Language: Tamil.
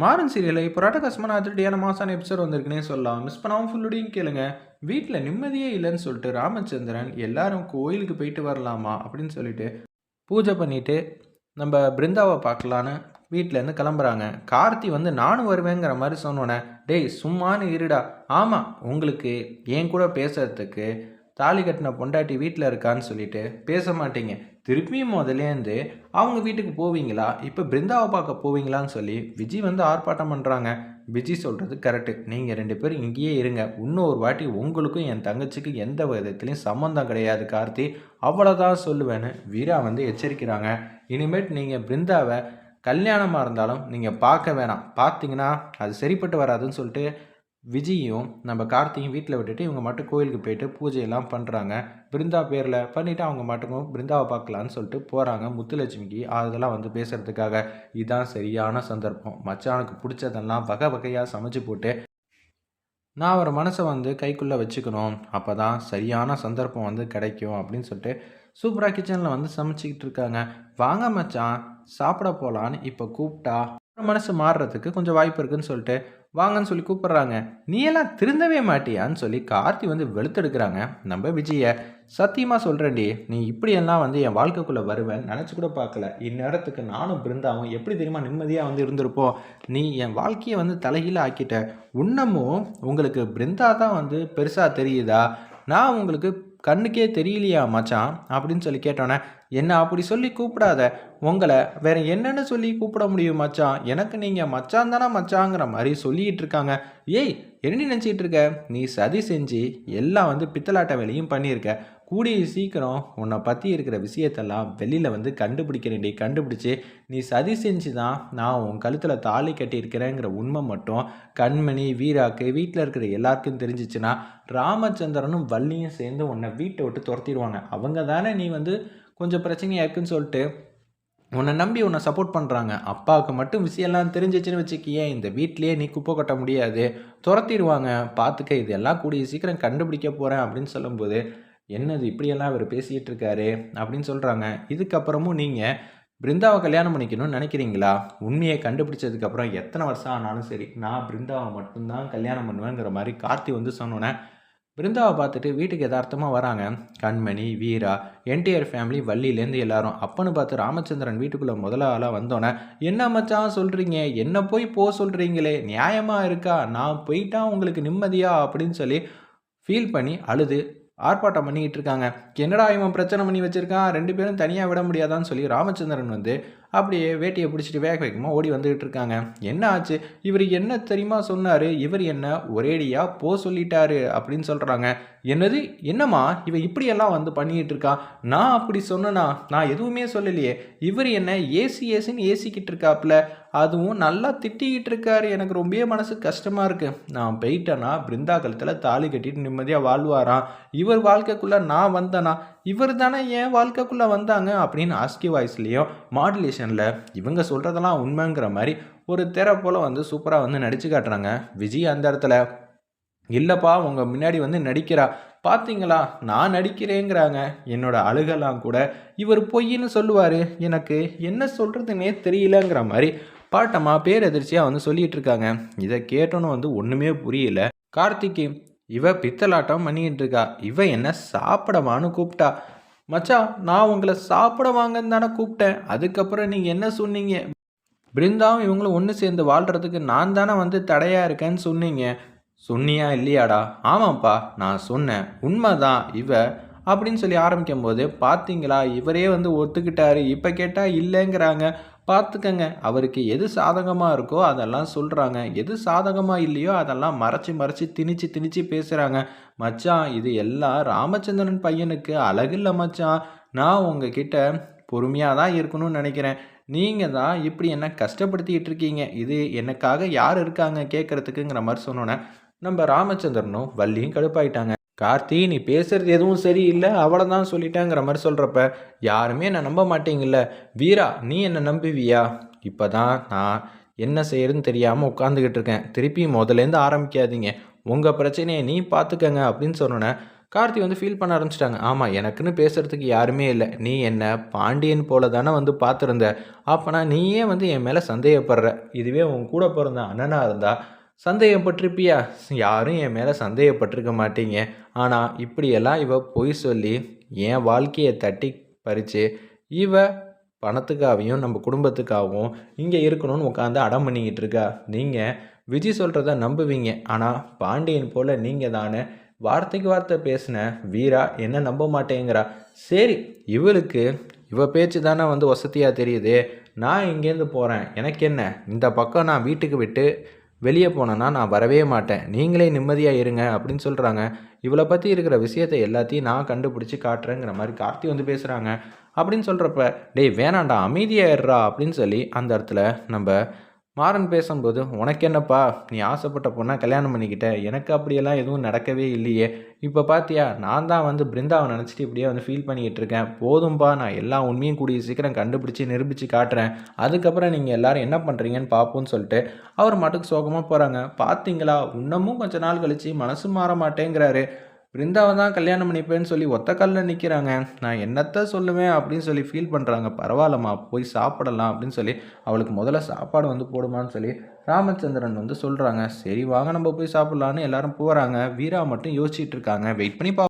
மாறன் சீரியலில் இப்போ ராட்டகாசமான அதிரடியான மாசான எபிசோட் வந்திருக்குன்னே சொல்லலாம். மிஸ் பண்ணாமல் ஃபுல்லுடையும் கேளுங்க. வீட்டில் நிம்மதியே இல்லைன்னு சொல்லிட்டு ராமச்சந்திரன் எல்லாரும் கோயிலுக்கு போயிட்டு வரலாமா அப்படின்னு சொல்லிட்டு பூஜை பண்ணிட்டு நம்ம பிருந்தாவை பார்க்கலான்னு வீட்டிலேருந்து கிளம்புறாங்க. கார்த்தி வந்து நானும் வருவேங்கிற மாதிரி சொன்னோன்னே டேய் சும்மானு இருடா. ஆமாம் உங்களுக்கு என் கூட பேசுறதுக்கு தாலி கட்டின பொண்டாட்டி வீட்டில் இருக்கான்னு சொல்லிட்டு பேச மாட்டீங்க. திருப்பியும் முதலேருந்து அவங்க வீட்டுக்கு போவீங்களா? இப்போ பிருந்தாவை பார்க்க போவீங்களான்னு சொல்லி விஜய் வந்து ஆர்ப்பாட்டம் பண்ணுறாங்க விஜய் சொல்கிறது கரெக்டு. நீங்கள் ரெண்டு பேரும் இங்கேயே இருங்க. இன்னொரு வாட்டி உங்களுக்கும் என் தங்கச்சிக்கு எந்த விதத்துலையும் சம்மந்தம் கிடையாது கார்த்தி. அவ்வளோதான் சொல்லுவேன்னு வீரா வந்து எச்சரிக்கிறாங்க. இனிமேட் நீங்கள் பிருந்தாவை கல்யாணமாக இருந்தாலும் நீங்கள் பார்க்க வேணாம். பார்த்தீங்கன்னா அது சரிப்பட்டு வராதுன்னு சொல்லிட்டு விஜயும் நம்ம கார்த்தியும் வீட்டில் விட்டுட்டு இவங்க மட்டும் கோயிலுக்கு போயிட்டு பூஜையெல்லாம் பண்ணுறாங்க பிருந்தா பேரில் பண்ணிவிட்டு அவங்க மட்டும் பிருந்தாவை பார்க்கலான்னு சொல்லிட்டு போகிறாங்க முத்துலட்சுமிக்கு அதெல்லாம் வந்து பேசுகிறதுக்காக இதுதான் சரியான சந்தர்ப்பம். மச்சானுக்கு பிடிச்சதெல்லாம் வகை வகையாக சமைச்சு போட்டு நான் அவர் மனசை வந்து கைக்குள்ளே வச்சுக்கணும். அப்போ தான் சரியான சந்தர்ப்பம் வந்து கிடைக்கும் அப்படின்னு சொல்லிட்டு சூப்பராக கிச்சனில் வந்து சமைச்சிக்கிட்டு இருக்காங்க. வாங்க மச்சான் சாப்பிட போகலான்னு இப்போ கூப்பிட்டா மனசு மாறுறதுக்கு கொஞ்சம் வாய்ப்பு இருக்குன்னு சொல்லிட்டு வாங்கன்னு சொல்லி கூப்பிட்றாங்க. நீ எல்லாம் திருந்தவே மாட்டியான்னு சொல்லி கார்த்தி வந்து வெளுத்தெடுக்கிறாங்க. நம்ம விஜயை சத்தியமாக சொல்கிறேன்டி நீ இப்படியெல்லாம் வந்து என் வாழ்க்கைக்குள்ளே வருவேன் நினச்சி கூட பார்க்கல. இந்நேரத்துக்கு நானும் பிருந்தாவும் எப்படி தெரியுமா நிம்மதியாக வந்து இருந்திருப்போம் நீ என் வாழ்க்கையை வந்து தலைகீழ ஆக்கிட்ட. இன்னமும் உங்களுக்கு பிருந்தா தான் வந்து பெருசாக தெரியுதா? நான் உங்களுக்கு கண்ணுக்கே தெரியலையா மச்சான்? அப்படின்னு சொல்லி கேட்டோன்னே என்ன அப்படி சொல்லி கூப்பிடாத? உங்களை வேற என்னன்னு சொல்லி கூப்பிட முடியும் மச்சான். எனக்கு நீங்கள் மச்சான் தானே மச்சாங்கிற மாதிரி சொல்லிட்டு இருக்காங்க. ஏய் என்ன நினச்சிட்டு இருக்க? நீ சதி செஞ்சு எல்லாம் வந்து பித்தலாட்ட வேலையும் பண்ணியிருக்க. கூடிய சீக்கிரம் உன்னை பற்றி இருக்கிற விஷயத்தெல்லாம் வெளியில் வந்து கண்டுபிடிக்கிறேன்டி கண்டுபிடிச்சி நீ சதி செஞ்சு தான் நான் உன் கழுத்தில் தாலி கட்டியிருக்கிறேங்கிற உண்மை மட்டும் கண்மணி வீராக்கு வீட்டில் இருக்கிற எல்லாருக்கும் தெரிஞ்சிச்சுன்னா ராமச்சந்திரனும் வள்ளியும் சேர்ந்து உன்னை வீட்டை விட்டு துரத்திடுவாங்க. அவங்க தானே நீ வந்து கொஞ்சம் பிரச்சனையாக இருக்குன்னு சொல்லிட்டு உன்னை நம்பி உன்னை சப்போர்ட் பண்ணுறாங்க அப்பாவுக்கு மட்டும் விஷயம்லாம் தெரிஞ்சிச்சுன்னு வச்சுக்கியே இந்த வீட்லேயே நீ குப்பை கொட்ட முடியாது. துரத்திடுவாங்க. பார்த்துக்க இதெல்லாம் கூடிய சீக்கிரம் கண்டுபிடிக்க போகிறேன் அப்படின்னு சொல்லும்போது என்னது இப்படியெல்லாம் இவர் பேசிகிட்டு இருக்காரு? அப்படின்னு சொல்கிறாங்க இதுக்கப்புறமும் நீங்கள் பிருந்தாவை கல்யாணம் பண்ணிக்கணும்னு நினைக்கிறீங்களா? உண்மையை கண்டுபிடிச்சதுக்கப்புறம் எத்தனை வருஷம் ஆனாலும் சரி நான் பிருந்தாவை மட்டும்தான் கல்யாணம் பண்ணுவேங்கிற மாதிரி கார்த்தி வந்து சொன்னோன்னே பிருந்தாவை பார்த்துட்டு வீட்டுக்கு யதார்த்தமாக வராங்க. கண்மணி வீரா என்டிஆர் ஃபேமிலி வள்ளியிலேருந்து எல்லாரும். அப்பன்னு பார்த்து ராமச்சந்திரன் வீட்டுக்குள்ளே முதல ஆளாக வந்தோன்னே என்ன மச்சான் சொல்கிறீங்க என்ன போய் போக சொல்கிறீங்களே நியாயமாக இருக்கா? நான் போயிட்டா உங்களுக்கு நிம்மதியா? அப்படின்னு சொல்லி ஃபீல் பண்ணி அழுது ஆர்ப்பாட்டம் பண்ணிக்கிட்டு இருக்காங்க. என்னடா இவன் பிரச்சனை பண்ணி வச்சுருக்கான்? ரெண்டு பேரும் தனியாக விட முடியாதான்னு சொல்லி ராமச்சந்திரன் வந்து அப்படியே வேட்டியை பிடிச்சிட்டு வேக வேகமாக ஓடி வந்துகிட்டு இருக்காங்க. என்ன ஆச்சு? இவர் என்ன தெரியுமா சொன்னார்? இவர் என்ன ஒரேடியாக போ சொல்லிட்டாரு அப்படின்னு சொல்கிறாங்க என்னது? என்னம்மா? இவன் இப்படியெல்லாம் வந்து பண்ணிக்கிட்டு இருக்கா? நான் அப்படி சொன்னனா? நான் எதுவுமே சொல்லலையே. இவர் என்ன ஏசி ஏசின்னு ஏசிக்கிட்டு இருக்காப்புல அதுவும் நல்லா திட்டிக்கிட்டு இருக்காரு. எனக்கு ரொம்பவே மனசு கஷ்டமாக இருக்குது நான் போயிட்டேன்னா பிருந்தா கழுத்தில் தாலி கட்டிட்டு நிம்மதியாக வாழ்வாராம். இவர் வாழ்க்கைக்குள்ளே நான் வந்தேனா? இவர் தானே என் வாழ்க்கைக்குள்ளே வந்தாங்க? அப்படின்னு ஆஸ்கி வாய்ஸ்லேயும் பொசிஷனில் இவங்க சொல்கிறதெல்லாம் உண்மைங்கிற மாதிரி ஒரு திரை போல் வந்து சூப்பராக வந்து நடித்து காட்டுறாங்க. விஜய் அந்த இடத்துல இல்லைப்பா உங்கள் முன்னாடி வந்து நடிக்கிறா. பார்த்தீங்களா நான் நடிக்கிறேங்கிறாங்க. என்னோட அழுகெல்லாம் கூட இவர் பொய்ன்னு சொல்லுவார். எனக்கு என்ன சொல்கிறதுனே தெரியலங்கிற மாதிரி பாட்டம்மா பேரதிர்ச்சியாக வந்து சொல்லிகிட்டு இருக்காங்க. இதை கேட்டோன்னு வந்து ஒன்றுமே புரியல. கார்த்திக்கு இவ பித்தலாட்டம் பண்ணிக்கிட்டு இருக்கா. இவ என்ன சாப்பிடமான்னு கூப்பிட்டா. மச்சான் நான் உங்களை சாப்பிட வாங்கன்னு தானே கூப்பிட்டேன். அதுக்கப்புறம் நீங்கள் என்ன சொன்னீங்க? பிருந்தாவும் இவங்களும் ஒன்று சேர்ந்து வாழ்கிறதுக்கு நான் தானே வந்து தடையாக இருக்கேன்னு சொன்னீங்க. சொன்னியா இல்லையாடா? ஆமாப்பா நான் சொன்னேன். உண்மைதான் இவ. அப்படின்னு சொல்லி ஆரம்பிக்கும் போது பார்த்தீங்களா இவரே வந்து ஒத்துக்கிட்டாரு. இப்போ கேட்டால் இல்லைங்கிறாங்க. பார்த்துக்கங்க. அவருக்கு எது சாதகமாக இருக்கோ அதெல்லாம் சொல்கிறாங்க எது சாதகமாக இல்லையோ அதெல்லாம் மறைச்சி மறைச்சி திணிச்சு திணிச்சு பேசுகிறாங்க மச்சான் இது எல்லாம் ராமச்சந்திரன் பையனுக்கு அழகில்ல மச்சான். நான் உங்ககிட்ட பொறுமையாக தான் இருக்கணும்னு நினைக்கிறேன். நீங்கள் தான் இப்படி என்ன கஷ்டப்படுத்திக்கிட்டு இருக்கீங்க? இது எனக்காக யார் இருக்காங்க கேட்குறதுக்குங்கிற மாதிரி சொன்னோன்னே நம்ம ராமச்சந்திரனும் வள்ளியும் கடுப்பாயிட்டாங்க. கார்த்தி நீ பேசுறது எதுவும் சரியில்லை அவ்வளோதான் சொல்லிட்டேங்கிற மாதிரி சொல்கிறப்ப யாருமே என்னை நம்ப மாட்டீங்கல்ல. வீரா நீ என்னை நம்புவியா? இப்போ தான் நான் என்ன செய்யறதுன்னு தெரியாமல் உட்காந்துக்கிட்டு இருக்கேன். திருப்பி முதலேருந்து ஆரம்பிக்காதீங்க. உங்கள் பிரச்சனையை நீ பார்த்துக்கங்க அப்படின்னு சொன்னோன்னே கார்த்தி வந்து ஃபீல் பண்ண ஆரம்பிச்சிட்டாங்க. ஆமாம் எனக்குன்னு பேசுகிறதுக்கு யாருமே இல்லை. நீ என்ன பாண்டியன் போல தானே வந்து பார்த்துருந்த அப்போனா நீயே வந்து என் மேலே சந்தேகப்படுற. இதுவே உன் கூட பிறந்த அண்ணனாக இருந்தால் சந்தேகப்பட்டிருப்பியா யாரும் என் மேலே சந்தேகப்பட்டிருக்க மாட்டீங்க. ஆனால் இப்படியெல்லாம் இவ பொய் சொல்லி என் வாழ்க்கையை தட்டி பறித்து இவ பணத்துக்காகவும் நம்ம குடும்பத்துக்காகவும் இங்கே இருக்கணும்னு உட்காந்து அடம் பண்ணிக்கிட்டு இருக்கா. நீங்கள் விஜய் சொல்கிறத நம்புவீங்க. ஆனால் பாண்டியன் போல் நீங்கள் தானே வார்த்தைக்கு வார்த்தை பேசின வீரா என்ன நம்ப மாட்டேங்கிறா. சரி இவளுக்கு இவ பேச்சு தானே வந்து வசதியாக தெரியுது. நான் இங்கேருந்து போகிறேன் எனக்கு என்ன? இந்த பக்கம் நான் வீட்டுக்கு விட்டு வெளியே போனேன்னா நான் வரவே மாட்டேன். நீங்களே நிம்மதியாக இருங்க அப்படின்னு சொல்கிறாங்க இவளை பற்றி இருக்கிற விஷயத்தை எல்லாத்தையும் நான் கண்டுபிடிச்சி காட்டுறேங்கிற மாதிரி கார்த்தி வந்து பேசுகிறாங்க அப்படின்னு சொல்கிறப்ப டேய் வேணாண்டா அமைதியாயிடுறா அப்படின்னு சொல்லி அந்த இடத்துல நம்ம மாறன் பேசும்போது உனக்கு என்னப்பா நீ ஆசைப்பட்ட பொண்ணாக கல்யாணம் பண்ணிக்கிட்ட? எனக்கு அப்படியெல்லாம் எதுவும் நடக்கவே இல்லையே. இப்போ பார்த்தியா நான் தான் வந்து பிருந்தாவை நினச்சிட்டு இப்படியே வந்து ஃபீல் பண்ணிக்கிட்டு இருக்கேன். போதும்பா நான் எல்லா உண்மையும் கூடிய சீக்கிரம் கண்டுபிடிச்சி நிரூபித்து காட்டுறேன். அதுக்கப்புறம் நீங்கள் எல்லாரும் என்ன பண்ணுறீங்கன்னு பார்ப்போம்னு சொல்லிட்டு அவர் மட்டுக்கு சோகமாக போகிறாங்க பார்த்தீங்களா இன்னமும் கொஞ்ச நாள் கழித்து மனசு மாற மாட்டேங்கிறாரு. பிருந்தாவை தான் கல்யாணம் பண்ணிப்பேன்னு சொல்லி ஒத்த காலில் நிற்கிறாங்க நான் என்னத்த சொல்லுவேன் அப்படின்னு சொல்லி ஃபீல் பண்ணுறாங்க பரவாயில்லம்மா போய் சாப்பிடலாம் அப்படின்னு சொல்லி அவளுக்கு முதல்ல சாப்பாடு வந்து போடுமான்னு சொல்லி ராமச்சந்திரன் வந்து சொல்கிறாங்க சரி வாங்க நம்ம போய் சாப்பிட்லான்னு எல்லாரும் போகிறாங்க வீரா மட்டும் யோசிச்சுட்டு இருக்காங்க. வெயிட் பண்ணி பா